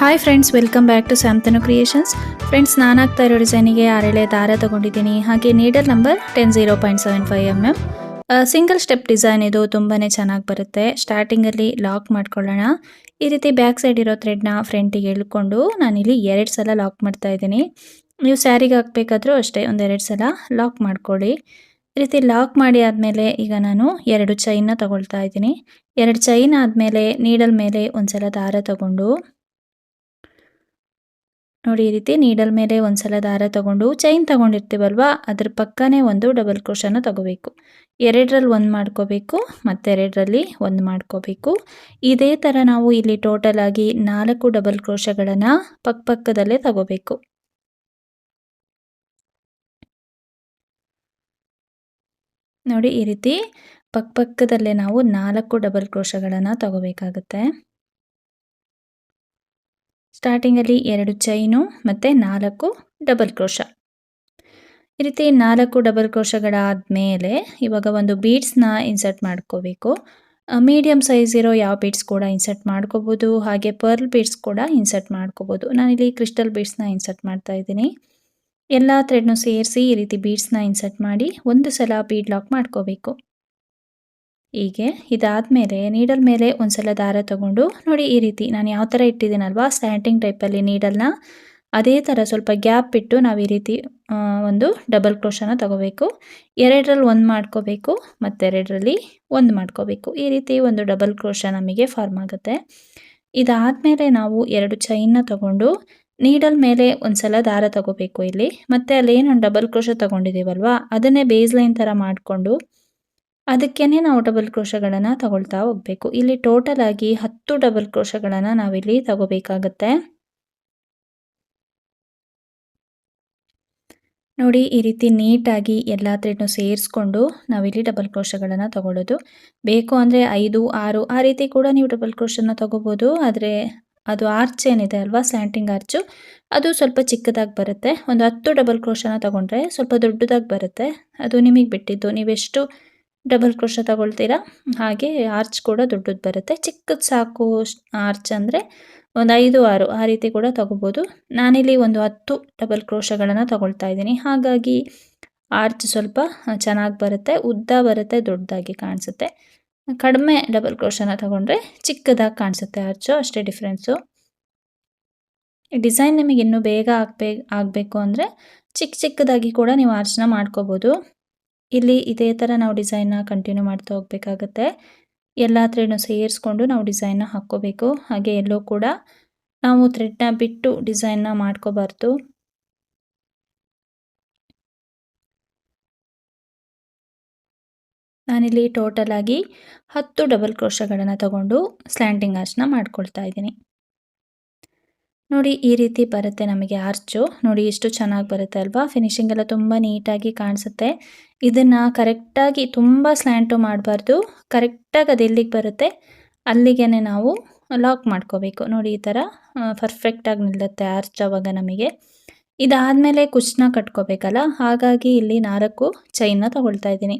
Hi friends welcome back to Samtanu creations friends ನಾನು ಆಗ್ತಾ ಇರೋ ಡಿಸೈನಿಗೆ ಅರಳೆ ದಾರ ತಗೊಂಡಿದ್ದೀನಿ. ಹಾಗೆ needle number ten zero point seven five M M single step design ಇದು ತುಂಬಾ ಚೆನ್ನಾಗಿ ಬರುತ್ತೆ. ಸ್ಟಾರ್ಟಿಂಗಲ್ಲಿ ಲಾಕ್ ಮಾಡ್ಕೊಳ್ಳೋಣ. ಈ ರೀತಿ ಬ್ಯಾಕ್ ಸೈಡ್ ಇರೋ ಥ್ರೆಡ್ನ ಫ್ರಂಟಿಗೆ ಎಳ್ಕೊಂಡು ನಾನಿಲ್ಲಿ ಎರಡು ಸಲ ಲಾಕ್ ಮಾಡ್ತಾ ಇದ್ದೀನಿ. ನೀವು ಸ್ಯಾರಿಗೆ ಹಾಕ್ಬೇಕಾದ್ರೂ ಅಷ್ಟೇ ಒಂದೆರಡು ಸಲ ಲಾಕ್ ಮಾಡ್ಕೊಳ್ಳಿ. ಈ ರೀತಿ ಲಾಕ್ ಮಾಡಿ ಆದಮೇಲೆ ಈಗ ನಾನು ಎರಡು ಚೈನ್ನ ತಗೊಳ್ತಾ ಇದ್ದೀನಿ. ಎರಡು ಚೈನ್ ಆದಮೇಲೆ ನೀಡಲ್ ಮೇಲೆ ಒಂದು ಸಲ ದಾರ ತಗೊಂಡು ನೋಡಿ, ಈ ರೀತಿ ನೀಡಲ್ ಮೇಲೆ ಒಂದ್ಸಲ ದಾರ ತಗೊಂಡು ಚೈನ್ ತಗೊಂಡಿರ್ತೀವಲ್ವಾ, ಅದ್ರ ಪಕ್ಕನೇ ಒಂದು ಡಬಲ್ ಕ್ರೋಶನ ತಗೋಬೇಕು. ಎರಡರಲ್ಲಿ ಒಂದು ಮಾಡ್ಕೋಬೇಕು, ಮತ್ತೆರಡರಲ್ಲಿ ಒಂದು ಮಾಡ್ಕೋಬೇಕು. ಇದೇ ಥರ ನಾವು ಇಲ್ಲಿ ಟೋಟಲ್ ಆಗಿ ನಾಲ್ಕು ಡಬಲ್ ಕ್ರೋಶಗಳನ್ನು ಪಕ್ಕದಲ್ಲೇ ತಗೋಬೇಕು. ನೋಡಿ, ಈ ರೀತಿ ಪಕ್ಕದಲ್ಲೇ ನಾವು ನಾಲ್ಕು ಡಬಲ್ ಕ್ರೋಶಗಳನ್ನು ತಗೋಬೇಕಾಗುತ್ತೆ. ಸ್ಟಾರ್ಟಿಂಗಲ್ಲಿ ಎರಡು ಚೈನು ಮತ್ತು ನಾಲ್ಕು ಡಬಲ್ ಕ್ರೋಶ ಈ ರೀತಿ ನಾಲ್ಕು ಡಬಲ್ ಕ್ರೋಶಗಳಾದ ಮೇಲೆ ಇವಾಗ ಒಂದು ಬೀಡ್ಸ್ನ ಇನ್ಸರ್ಟ್ ಮಾಡ್ಕೋಬೇಕು. ಮೀಡಿಯಮ್ ಸೈಜ್ ಇರೋ ಯಾವ ಬೀಡ್ಸ್ ಕೂಡ ಇನ್ಸರ್ಟ್ ಮಾಡ್ಕೋಬೋದು, ಹಾಗೆ ಪರ್ಲ್ ಬೀಡ್ಸ್ ಕೂಡ ಇನ್ಸರ್ಟ್ ಮಾಡ್ಕೋಬೋದು. ನಾನಿಲ್ಲಿ ಕ್ರಿಸ್ಟಲ್ ಬೀಡ್ಸ್ನ ಇನ್ಸರ್ಟ್ ಮಾಡ್ತಾ ಇದ್ದೀನಿ. ಎಲ್ಲ ಥ್ರೆಡ್ನು ಸೇರಿಸಿ ಈ ರೀತಿ ಬೀಡ್ಸ್ನ ಇನ್ಸರ್ಟ್ ಮಾಡಿ ಒಂದು ಸಲ ಬೀಡ್ ಲಾಕ್ ಮಾಡ್ಕೋಬೇಕು. ಹೀಗೆ ಇದಾದಮೇಲೆ ನೀಡಲ್ ಮೇಲೆ ಒಂದ್ಸಲ ದಾರ ತಗೊಂಡು, ನೋಡಿ ಈ ರೀತಿ ನಾನು ಯಾವ ಥರ ಇಟ್ಟಿದ್ದೀನಲ್ವಾ ಸ್ಟ್ಯಾಂಟಿಂಗ್ ಟೈಪಲ್ಲಿ ನೀಡಲ್ನ, ಅದೇ ಥರ ಸ್ವಲ್ಪ ಗ್ಯಾಪ್ ಇಟ್ಟು ನಾವು ಈ ರೀತಿ ಒಂದು ಡಬಲ್ ಕ್ರೋಶನ ತಗೋಬೇಕು. ಎರಡರಲ್ಲಿ ಒಂದು ಮಾಡ್ಕೋಬೇಕು, ಮತ್ತೆರಡರಲ್ಲಿ ಒಂದು ಮಾಡ್ಕೋಬೇಕು. ಈ ರೀತಿ ಒಂದು ಡಬಲ್ ಕ್ರೋಶ ನಮಗೆ ಫಾರ್ಮ್ ಆಗುತ್ತೆ. ಇದಾದಮೇಲೆ ನಾವು ಎರಡು ಚೈನ್ನ ತಗೊಂಡು ನೀಡಲ್ ಮೇಲೆ ಒಂದ್ಸಲ ದಾರ ತಗೋಬೇಕು ಇಲ್ಲಿ. ಮತ್ತೆ ಅಲ್ಲೇನು ಡಬಲ್ ಕ್ರೋಶ ತಗೊಂಡಿದ್ದೀವಲ್ವಾ, ಅದನ್ನೇ ಬೇಸ್ ಲೈನ್ ಥರ ಮಾಡಿಕೊಂಡು ಅದಕ್ಕೇ ನಾವು ಡಬಲ್ ಕ್ರೋಶಗಳನ್ನು ತಗೊಳ್ತಾ ಹೋಗಬೇಕು. ಇಲ್ಲಿ ಟೋಟಲ್ ಆಗಿ ಹತ್ತು ಡಬಲ್ ಕ್ರೋಶಗಳನ್ನು ನಾವಿಲ್ಲಿ ತಗೋಬೇಕಾಗತ್ತೆ. ನೋಡಿ, ಈ ರೀತಿ ನೀಟಾಗಿ ಎಲ್ಲ ಥ್ರೆಡ್ನು ಸೇರಿಸ್ಕೊಂಡು ನಾವಿಲ್ಲಿ ಡಬಲ್ ಕ್ರೋಶಗಳನ್ನು ತಗೊಳ್ಳೋದು. ಬೇಕು ಅಂದರೆ ಐದು, ಆರು, ಆ ರೀತಿ ಕೂಡ ನೀವು ಡಬಲ್ ಕ್ರೋಶನ ತಗೋಬೋದು. ಆದರೆ ಅದು ಆರ್ಚ್ ಏನಿದೆ ಅಲ್ವಾ ಸ್ಯಾಂಟಿಂಗ್ ಆರ್ಚು ಅದು ಸ್ವಲ್ಪ ಚಿಕ್ಕದಾಗಿ ಬರುತ್ತೆ. ಒಂದು ಹತ್ತು ಡಬಲ್ ಕ್ರೋಶನ ತಗೊಂಡ್ರೆ ಸ್ವಲ್ಪ ದೊಡ್ಡದಾಗಿ ಬರುತ್ತೆ. ಅದು ನಿಮಗೆ ಬಿಟ್ಟಿದ್ದು. ನೀವೆಷ್ಟು ಡಬಲ್ ಕ್ರೋಶ ತಗೊಳ್ತೀರಾ? ಹಾಗೆ ಆರ್ಚ್ ಕೂಡ ದೊಡ್ಡದು ಬರುತ್ತೆ. ಚಿಕ್ಕದು ಸಾಕು ಆರ್ಚ್ ಅಂದರೆ ಒಂದು ಐದು, ಆರು ಆ ರೀತಿ ಕೂಡ ತಗೋಬೋದು. ನಾನಿಲ್ಲಿ ಒಂದು ಹತ್ತು ಡಬಲ್ ಕ್ರೋಶಗಳನ್ನು ತಗೊಳ್ತಾ ಇದ್ದೀನಿ. ಹಾಗಾಗಿ ಆರ್ಚ್ ಸ್ವಲ್ಪ ಚೆನ್ನಾಗಿ ಬರುತ್ತೆ, ಉದ್ದ ಬರುತ್ತೆ, ದೊಡ್ಡದಾಗಿ ಕಾಣಿಸುತ್ತೆ. ಕಡಿಮೆ ಡಬಲ್ ಕ್ರೋಶನ ತಗೊಂಡ್ರೆ ಚಿಕ್ಕದಾಗಿ ಕಾಣಿಸುತ್ತೆ ಆರ್ಚು, ಅಷ್ಟೇ ಡಿಫ್ರೆನ್ಸು. ಡಿಸೈನ್ ನಿಮಗೆ ಇನ್ನೂ ಬೇಗ ಆಗ್ಬೇಕು ಆಗಬೇಕು ಅಂದರೆ ಚಿಕ್ಕ ಚಿಕ್ಕದಾಗಿ ಕೂಡ ನೀವು ಆರ್ಚ್ನ ಮಾಡ್ಕೋಬೋದು. ಇಲ್ಲಿ ಇದೇ ಥರ ನಾವು ಡಿಸೈನ್ನ ಕಂಟಿನ್ಯೂ ಮಾಡ್ತಾ ಹೋಗಬೇಕಾಗತ್ತೆ. ಎಲ್ಲ ಥ್ರೆಡ್ನು ಸೇರಿಸ್ಕೊಂಡು ನಾವು ಡಿಸೈನ್ನ ಹಾಕ್ಕೋಬೇಕು. ಹಾಗೆ ಎಲ್ಲೂ ಕೂಡ ನಾವು ಥ್ರೆಡ್ನ ಬಿಟ್ಟು ಡಿಸೈನ್ನ ಮಾಡ್ಕೋಬಾರ್ದು. ನಾನಿಲ್ಲಿ ಟೋಟಲ್ ಆಗಿ ಹತ್ತು ಡಬಲ್ ಕ್ರೋಶಗಳನ್ನು ತಗೊಂಡು ಸ್ಲ್ಯಾಂಡಿಂಗ್ ಆರ್ಚ್ನ ಮಾಡ್ಕೊಳ್ತಾ ಇದ್ದೀನಿ. ನೋಡಿ ಈ ರೀತಿ ಬರುತ್ತೆ ನಮಗೆ ಆರ್ಚು. ನೋಡಿ ಎಷ್ಟು ಚೆನ್ನಾಗಿ ಬರುತ್ತೆ ಅಲ್ವಾ? ಫಿನಿಶಿಂಗ್ ಎಲ್ಲ ತುಂಬ ನೀಟಾಗಿ ಕಾಣಿಸುತ್ತೆ. ಇದನ್ನು ಕರೆಕ್ಟಾಗಿ ತುಂಬ ಸ್ಲ್ಯಾಂಟು ಮಾಡಬಾರ್ದು. ಕರೆಕ್ಟಾಗಿ ಅದು ಎಲ್ಲಿಗೆ ಬರುತ್ತೆ? ಅಲ್ಲಿಗೆ ನಾವು ಲಾಕ್ ಮಾಡ್ಕೋಬೇಕು. ನೋಡಿ ಈ ಥರ ಪರ್ಫೆಕ್ಟಾಗಿ ನಿಲ್ಲುತ್ತೆ ಆರ್ಚ್ ಅವಾಗ ನಮಗೆ. ಇದಾದಮೇಲೆ ಕುಚ್ನ ಕಟ್ಕೋಬೇಕಲ್ಲ? ಹಾಗಾಗಿ ಇಲ್ಲಿ ನಾಲ್ಕು ಚೈನ ತಗೊಳ್ತಾ ಇದ್ದೀನಿ.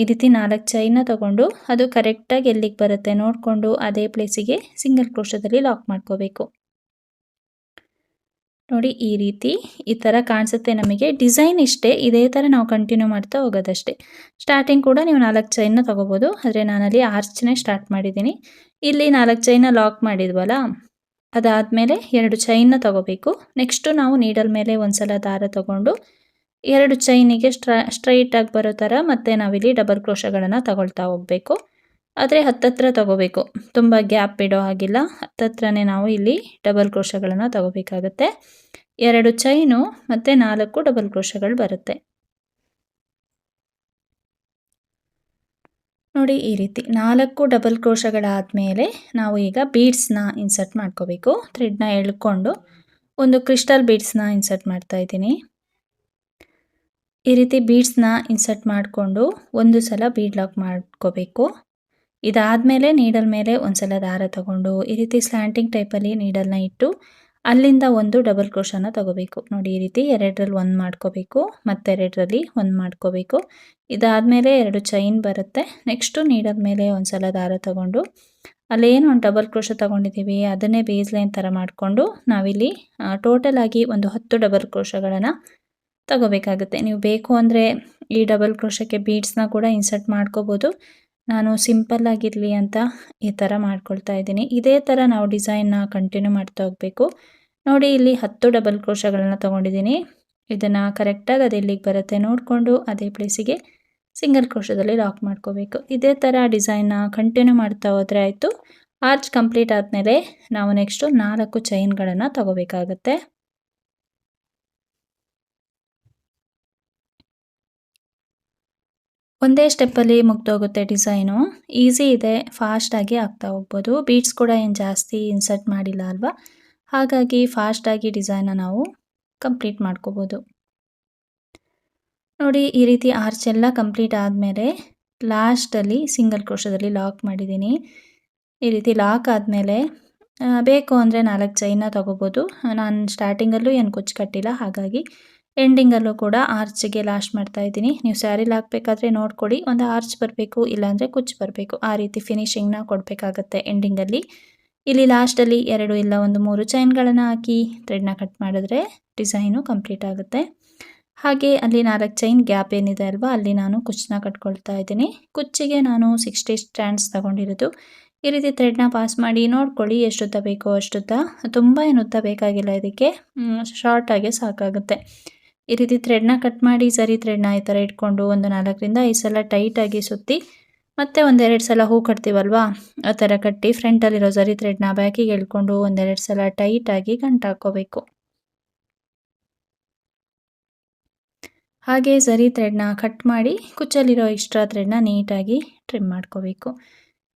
ಈ ರೀತಿ ನಾಲ್ಕು ಚೈನ ತಗೊಂಡು ಅದು ಕರೆಕ್ಟಾಗಿ ಎಲ್ಲಿಗೆ ಬರುತ್ತೆ ನೋಡಿಕೊಂಡು ಅದೇ ಪ್ಲೇಸಿಗೆ ಸಿಂಗಲ್ ಕ್ರೋಶದಲ್ಲಿ ಲಾಕ್ ಮಾಡ್ಕೋಬೇಕು. ನೋಡಿ ಈ ರೀತಿ ಈ ಥರ ಕಾಣಿಸುತ್ತೆ ನಮಗೆ. ಡಿಸೈನ್ ಇಷ್ಟೇ, ಇದೇ ಥರ ನಾವು ಕಂಟಿನ್ಯೂ ಮಾಡ್ತಾ ಹೋಗೋದಷ್ಟೇ. ಸ್ಟಾರ್ಟಿಂಗ್ ಕೂಡ ನೀವು ನಾಲ್ಕು ಚೈನ್ನ ತೊಗೋಬೋದು. ಆದರೆ ನಾನಲ್ಲಿ ಆರ್ಚ್ನೇ ಸ್ಟಾರ್ಟ್ ಮಾಡಿದ್ದೀನಿ. ಇಲ್ಲಿ ನಾಲ್ಕು ಚೈನ ಲಾಕ್ ಮಾಡಿದ್ವಲ್ಲ, ಅದಾದಮೇಲೆ ಎರಡು ಚೈನ್ನ ತಗೋಬೇಕು. ನೆಕ್ಸ್ಟು ನಾವು ನೀಡಲ್ ಮೇಲೆ ಒಂದ್ಸಲ ದಾರ ತಗೊಂಡು ಎರಡು ಚೈನಿಗೆ ಸ್ಟ್ರಾ ಸ್ಟ್ರೈಟಾಗಿ ಬರೋ ಥರ ಮತ್ತು ನಾವಿಲ್ಲಿ ಡಬಲ್ ಕ್ರೋಶಗಳನ್ನು ತಗೊಳ್ತಾ ಹೋಗಬೇಕು. ಆದರೆ ಹತ್ತತ್ರ ತಗೋಬೇಕು. ತುಂಬ ಗ್ಯಾಪ್ ಇಡೋ ಹಾಗಿಲ್ಲ. ಹತ್ತತ್ರನೇ ನಾವು ಇಲ್ಲಿ ಡಬಲ್ ಕ್ರೋಶಗಳನ್ನು ತಗೋಬೇಕಾಗತ್ತೆ. ಎರಡು ಚೈನು ಮತ್ತು ನಾಲ್ಕು ಡಬಲ್ ಕ್ರೋಶಗಳು ಬರುತ್ತೆ. ನೋಡಿ ಈ ರೀತಿ ನಾಲ್ಕು ಡಬಲ್ ಕ್ರೋಶಗಳಾದಮೇಲೆ ನಾವು ಈಗ ಬೀಡ್ಸ್ನ ಇನ್ಸರ್ಟ್ ಮಾಡ್ಕೋಬೇಕು. ಥ್ರೆಡ್ನ ಎಳ್ಕೊಂಡು ಒಂದು ಕ್ರಿಸ್ಟಲ್ ಬೀಡ್ಸ್ನ ಇನ್ಸರ್ಟ್ ಮಾಡ್ತಾ ಇದ್ದೀನಿ. ಈ ರೀತಿ ಬೀಡ್ಸ್ನ ಇನ್ಸರ್ಟ್ ಮಾಡಿಕೊಂಡು ಒಂದು ಸಲ ಬೀಡ್ ಲಾಕ್ ಮಾಡ್ಕೋಬೇಕು. ಇದಾದಮೇಲೆ ನೀಡಲ್ ಮೇಲೆ ಒಂದ್ಸಲ ದಾರ ತಗೊಂಡು ಈ ರೀತಿ ಸ್ಲ್ಯಾಂಟಿಂಗ್ ಟೈಪಲ್ಲಿ ನೀಡಲ್ನ ಇಟ್ಟು ಅಲ್ಲಿಂದ ಒಂದು ಡಬಲ್ ಕ್ರೋಶನ ತಗೋಬೇಕು. ನೋಡಿ, ಈ ರೀತಿ ಎರಡರಲ್ಲಿ ಒಂದು ಮಾಡ್ಕೋಬೇಕು ಮತ್ತೆರಡರಲ್ಲಿ ಒಂದು ಮಾಡ್ಕೋಬೇಕು. ಇದಾದಮೇಲೆ ಎರಡು ಚೈನ್ ಬರುತ್ತೆ. ನೆಕ್ಸ್ಟು ನೀಡಲ್ ಮೇಲೆ ಒಂದ್ಸಲ ದಾರ ತಗೊಂಡು ಅಲ್ಲೇನು ಒಂದು ಡಬಲ್ ಕ್ರೋಶ ತಗೊಂಡಿದ್ದೀವಿ, ಅದನ್ನೇ ಬೇಸ್ ಲೈನ್ ಥರ ಮಾಡಿಕೊಂಡು ನಾವಿಲ್ಲಿ ಟೋಟಲ್ ಆಗಿ ಒಂದು ಹತ್ತು ಡಬಲ್ ಕ್ರೋಶಗಳನ್ನು ತಗೋಬೇಕಾಗುತ್ತೆ. ನೀವು ಬೇಕು ಅಂದರೆ ಈ ಡಬಲ್ ಕ್ರೋಶಕ್ಕೆ ಬೀಡ್ಸ್ನ ಕೂಡ ಇನ್ಸರ್ಟ್ ಮಾಡ್ಕೋಬೋದು. ನಾನು ಸಿಂಪಲ್ ಆಗಿರಲಿ ಅಂತ ಈ ಥರ ಮಾಡ್ಕೊಳ್ತಾ ಇದ್ದೀನಿ. ಇದೇ ಥರ ನಾವು ಡಿಸೈನ್ನ ಕಂಟಿನ್ಯೂ ಮಾಡ್ತಾ ಹೋಗಬೇಕು. ನೋಡಿ, ಇಲ್ಲಿ ಹತ್ತು ಡಬಲ್ ಕ್ರೋಶಗಳನ್ನ ತೊಗೊಂಡಿದ್ದೀನಿ. ಇದನ್ನು ಕರೆಕ್ಟಾಗಿ ಅದು ಎಲ್ಲಿಗೆ ಬರುತ್ತೆ ನೋಡಿಕೊಂಡು ಅದೇ ಪ್ಲೇಸಿಗೆ ಸಿಂಗಲ್ ಕ್ರೋಶದಲ್ಲಿ ಲಾಕ್ ಮಾಡ್ಕೋಬೇಕು. ಇದೇ ಥರ ಡಿಸೈನ್ನ ಕಂಟಿನ್ಯೂ ಮಾಡ್ತಾ ಹೋದರೆ ಆಯಿತು. ಆರ್ಚ್ ಕಂಪ್ಲೀಟ್ ಆದಮೇಲೆ ನಾವು ನೆಕ್ಸ್ಟು ನಾಲ್ಕು ಚೈನ್ಗಳನ್ನು ತಗೋಬೇಕಾಗತ್ತೆ. ಒಂದೇ ಸ್ಟೆಪ್ಪಲ್ಲಿ ಮುಗ್ದೋಗುತ್ತೆ ಡಿಸೈನು ಈಸಿ ಇದೆ ಫಾಸ್ಟಾಗಿ ಆಗ್ತಾ ಹೋಗ್ಬೋದು. ಬೀಟ್ಸ್ ಕೂಡ ಏನು ಜಾಸ್ತಿ ಇನ್ಸರ್ಟ್ ಮಾಡಿಲ್ಲ ಅಲ್ವಾ? ಹಾಗಾಗಿ ಫಾಸ್ಟಾಗಿ ಡಿಸೈನ ನಾವು ಕಂಪ್ಲೀಟ್ ಮಾಡ್ಕೋಬೋದು. ನೋಡಿ, ಈ ರೀತಿ ಆರ್ಚ್ ಎಲ್ಲ ಕಂಪ್ಲೀಟ್ ಆದಮೇಲೆ ಲಾಸ್ಟಲ್ಲಿ ಸಿಂಗಲ್ ಕ್ರೋಶದಲ್ಲಿ ಲಾಕ್ ಮಾಡಿದ್ದೀನಿ. ಈ ರೀತಿ ಲಾಕ್ ಆದಮೇಲೆ ಬೇಕು ಅಂದರೆ ನಾಲ್ಕು ಚೈನ ತೊಗೋಬೋದು. ನಾನು ಸ್ಟಾರ್ಟಿಂಗಲ್ಲೂ ಏನು ಕೊಚ್ಚು ಕಟ್ಟಿಲ್ಲ ಹಾಗಾಗಿ ಎಂಡಿಂಗಲ್ಲೂ ಕೂಡ ಆರ್ಚ್ಗೆ ಲಾಸ್ಟ್ ಮಾಡ್ತಾ ಇದ್ದೀನಿ. ನೀವು ಸ್ಯಾರಿಲಿ ಹಾಕಬೇಕಾದ್ರೆ ನೋಡ್ಕೊಳ್ಳಿ. ಒಂದು ಆರ್ಚ್ ಬರಬೇಕು, ಇಲ್ಲಾಂದರೆ ಕುಚ್ಚು ಬರಬೇಕು. ಆ ರೀತಿ ಫಿನಿಶಿಂಗ್ನ ಕೊಡಬೇಕಾಗತ್ತೆ ಎಂಡಿಂಗಲ್ಲಿ ಇಲ್ಲಿ ಲಾಸ್ಟಲ್ಲಿ ಎರಡು ಇಲ್ಲ ಒಂದು ಮೂರು ಚೈನ್ಗಳನ್ನು ಹಾಕಿ ಥ್ರೆಡ್ನ ಕಟ್ ಮಾಡಿದ್ರೆ ಡಿಸೈನು ಕಂಪ್ಲೀಟ್ ಆಗುತ್ತೆ. ಹಾಗೆ ಅಲ್ಲಿ ನಾಲ್ಕು ಚೈನ್ ಗ್ಯಾಪ್ ಏನಿದೆ ಅಲ್ವಾ, ಅಲ್ಲಿ ನಾನು ಕುಚ್ಚನ್ನ ಕಟ್ಕೊಳ್ತಾ ಇದ್ದೀನಿ. ಕುಚ್ಚಿಗೆ ನಾನು ಸಿಕ್ಸ್ಟಿ ಸ್ಟ್ಯಾಂಡ್ಸ್ ತಗೊಂಡಿರೋದು. ಈ ರೀತಿ ಥ್ರೆಡ್ನ ಪಾಸ್ ಮಾಡಿ ನೋಡ್ಕೊಳ್ಳಿ ಎಷ್ಟುತ್ತ ಬೇಕೋ ಅಷ್ಟುದ್ದ ತುಂಬ ಏನುತ್ತ ಬೇಕಾಗಿಲ್ಲ ಇದಕ್ಕೆ. ಶಾರ್ಟಾಗೆ ಸಾಕಾಗುತ್ತೆ. ಈ ರೀತಿ ಥ್ರೆಡ್ನ ಕಟ್ ಮಾಡಿ ಸರಿ ಥ್ರೆಡ್ನ ಈ ಥರ ಇಟ್ಕೊಂಡು ಒಂದು ನಾಲ್ಕರಿಂದ ಐದು ಸಲ ಟೈಟಾಗಿ ಸುತ್ತಿ ಮತ್ತೆ ಒಂದೆರಡು ಸಲ ಹೂ ಕಟ್ತೀವಲ್ವಾ? ಆ ಥರ ಕಟ್ಟಿ ಫ್ರಂಟಲ್ಲಿರೋ ಸರಿ ಥ್ರೆಡ್ನ ಬ್ಯಾಕಿಗೆ ಎಳ್ಕೊಂಡು ಒಂದೆರಡು ಸಲ ಟೈಟಾಗಿ ಗಂಟು ಹಾಕ್ಕೋಬೇಕು. ಹಾಗೆ ಸರಿ ಥ್ರೆಡ್ನ ಕಟ್ ಮಾಡಿ ಕುಚ್ಚಲ್ಲಿರೋ ಎಕ್ಸ್ಟ್ರಾ ಥ್ರೆಡ್ನ ನೀಟಾಗಿ ಟ್ರಿಮ್ ಮಾಡ್ಕೋಬೇಕು.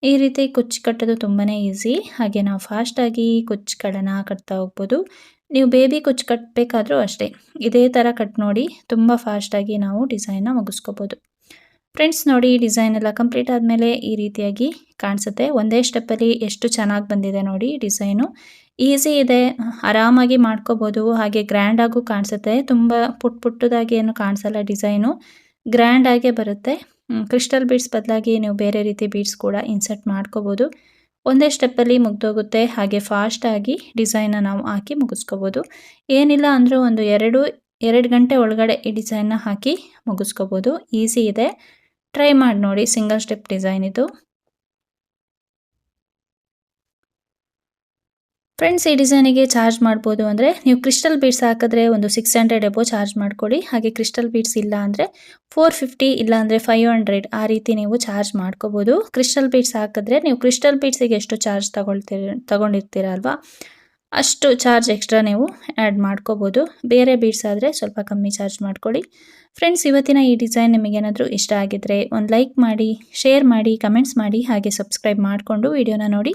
ಈ ರೀತಿ ಕುಚ್ಚು ಕಟ್ಟೋದು ತುಂಬಾ ಈಸಿ ಹಾಗೆ ನಾವು ಫಾಸ್ಟಾಗಿ ಕುಚ್ಚುಗಳನ್ನು ಕಟ್ತಾ ಹೋಗ್ಬೋದು. ನೀವು ಬೇಬಿ ಕುಚ್ಚು ಕಟ್ಟಬೇಕಾದ್ರೂ ಅಷ್ಟೇ. ಇದೇ ಥರ ಕಟ್ ನೋಡಿ ತುಂಬ ಫಾಸ್ಟಾಗಿ ನಾವು ಡಿಸೈನ್ನ ಮುಗಿಸ್ಕೋಬೋದು. ಫ್ರೆಂಡ್ಸ್ ನೋಡಿ ಡಿಸೈನ್ ಎಲ್ಲ ಕಂಪ್ಲೀಟ್ ಆದಮೇಲೆ ಈ ರೀತಿಯಾಗಿ ಕಾಣಿಸುತ್ತೆ. ಒಂದೇ ಸ್ಟೆಪ್ಪಲ್ಲಿ ಎಷ್ಟು ಚೆನ್ನಾಗಿ ಬಂದಿದೆ ನೋಡಿ ಡಿಸೈನು ಈಸಿ ಇದೆ, ಆರಾಮಾಗಿ ಮಾಡ್ಕೋಬೋದು, ಹಾಗೆ ಗ್ರ್ಯಾಂಡಾಗೂ ಕಾಣಿಸುತ್ತೆ. ತುಂಬ ಪುಟ್ ಪುಟ್ಟದಾಗಿ ಏನು ಕಾಣಿಸಲ್ಲ ಡಿಸೈನು ಗ್ರ್ಯಾಂಡಾಗೇ ಬರುತ್ತೆ. ಕ್ರಿಸ್ಟಲ್ ಬೀಡ್ಸ್ ಬದಲಾಗಿ ನೀವು ಬೇರೆ ರೀತಿ ಬೀಡ್ಸ್ ಕೂಡ ಇನ್ಸರ್ಟ್ ಮಾಡ್ಕೋಬೋದು. ಒಂದೇ ಸ್ಟೆಪ್ಪಲ್ಲಿ ಮುಗ್ದೋಗುತ್ತೆ. ಹಾಗೆ ಫಾಸ್ಟಾಗಿ ಡಿಸೈನ್ನ ನಾವು ಹಾಕಿ ಮುಗಿಸ್ಕೋಬೋದು. ಏನಿಲ್ಲ ಅಂದರೂ ಒಂದು ಎರಡು ಎರಡು ಗಂಟೆ ಒಳಗಡೆ ಈ ಡಿಸೈನ್ನ ಹಾಕಿ ಮುಗಿಸ್ಕೋಬೋದು. ಈಸಿ ಇದೆ. ಟ್ರೈ ಮಾಡಿ ನೋಡಿ. ಸಿಂಗಲ್ ಸ್ಟೆಪ್ ಡಿಸೈನ್ ಇದು. ಫ್ರೆಂಡ್ಸ್ ಈ ಡಿಸೈನಿಗೆ ಚಾರ್ಜ್ ಮಾಡ್ಬೋದು ಅಂದರೆ ನೀವು ಕ್ರಿಸ್ಟಲ್ ಬೀಡ್ಸ್ ಹಾಕಿದ್ರೆ ಒಂದು ಸಿಕ್ಸ್ ಹಂಡ್ರೆಡ್ ಎಬೋ ಚಾರ್ಜ್ ಮಾಡ್ಕೊಳ್ಳಿ. ಹಾಗೆ ಕ್ರಿಸ್ಟಲ್ ಬೀಡ್ಸ್ ಇಲ್ಲ ಅಂದರೆ ಫೋರ್ ಫಿಫ್ಟಿ ಇಲ್ಲ ಅಂದರೆ ಫೈವ್ ಹಂಡ್ರೆಡ್ ಆ ರೀತಿ ನೀವು ಚಾರ್ಜ್ ಮಾಡ್ಕೋಬೋದು. ಕ್ರಿಸ್ಟಲ್ ಬೀಡ್ಸ್ ಹಾಕಿದ್ರೆ ನೀವು ಕ್ರಿಸ್ಟಲ್ ಬೀಡ್ಸಿಗೆ ಎಷ್ಟು ಚಾರ್ಜ್ ತಗೊಳ್ತೀರ ತಗೊಂಡಿರ್ತೀರಲ್ವಾ ಅಷ್ಟು ಚಾರ್ಜ್ ಎಕ್ಸ್ಟ್ರಾ ನೀವು ಆ್ಯಡ್ ಮಾಡ್ಕೋಬೋದು. ಬೇರೆ ಬೀಡ್ಸ್ ಆದರೆ ಸ್ವಲ್ಪ ಕಮ್ಮಿ ಚಾರ್ಜ್ ಮಾಡ್ಕೊಳ್ಳಿ. ಫ್ರೆಂಡ್ಸ್ ಇವತ್ತಿನ ಈ ಡಿಸೈನ್ ನಿಮಗೇನಾದರೂ ಇಷ್ಟ ಆಗಿದ್ರೆ ಒಂದು ಲೈಕ್ ಮಾಡಿ ಶೇರ್ ಮಾಡಿ ಕಮೆಂಟ್ಸ್ ಮಾಡಿ, ಹಾಗೆ ಸಬ್ಸ್ಕ್ರೈಬ್ ಮಾಡಿಕೊಂಡು ವಿಡಿಯೋನ ನೋಡಿ.